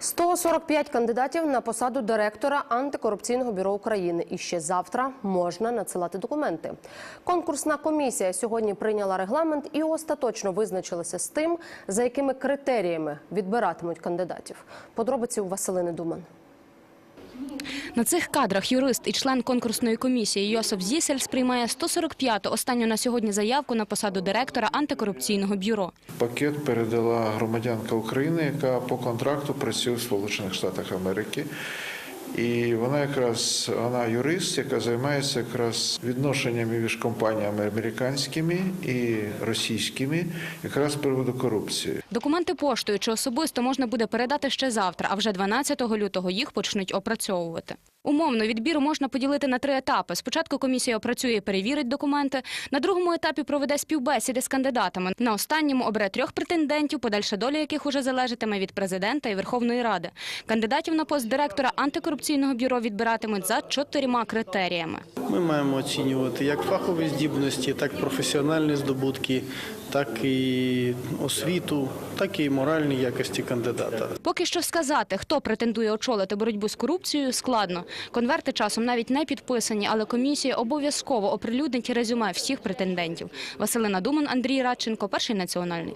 145 кандидатів на посаду директора антикорупційного бюро України. І ще завтра можна надсилати документи. Конкурсна комісія сьогодні прийняла регламент і остаточно визначилася з тим, за якими критеріями відбиратимуть кандидатів. Подробиці у Василини Думан. На цих кадрах юрист і член конкурсної комісії Йосиф Зісель сприймає 145-ту останню на сьогодні заявку на посаду директора антикорупційного бюро. Пакет передала громадянка України, яка по контракту працює в Сполучених Штатах Америки. І вона якраз вона юрист, яка займається якраз відношеннями між компаніями американськими і російськими, якраз з приводу корупції. Документи поштою чи особисто можна буде передати ще завтра, а вже 12 лютого їх почнуть опрацьовувати. Умовно, відбір можна поділити на три етапи. Спочатку комісія опрацює і перевірить документи. На другому етапі проведе співбесіди з кандидатами. На останньому обере трьох претендентів, подальша доля яких уже залежатиме від президента і Верховної Ради. Кандидатів на пост директора антикорупційного бюро відбиратимуть за чотирма критеріями. Ми маємо оцінювати як фахові здібності, так професіональні здобутки, так і освіту, так і моральні якості кандидата. Поки що сказати, хто претендує очолити боротьбу з корупцією, складно. Конверти часом навіть не підписані, але комісія обов'язково оприлюднить резюме всіх претендентів. Василина Думан, Андрій Радченко, перший національний.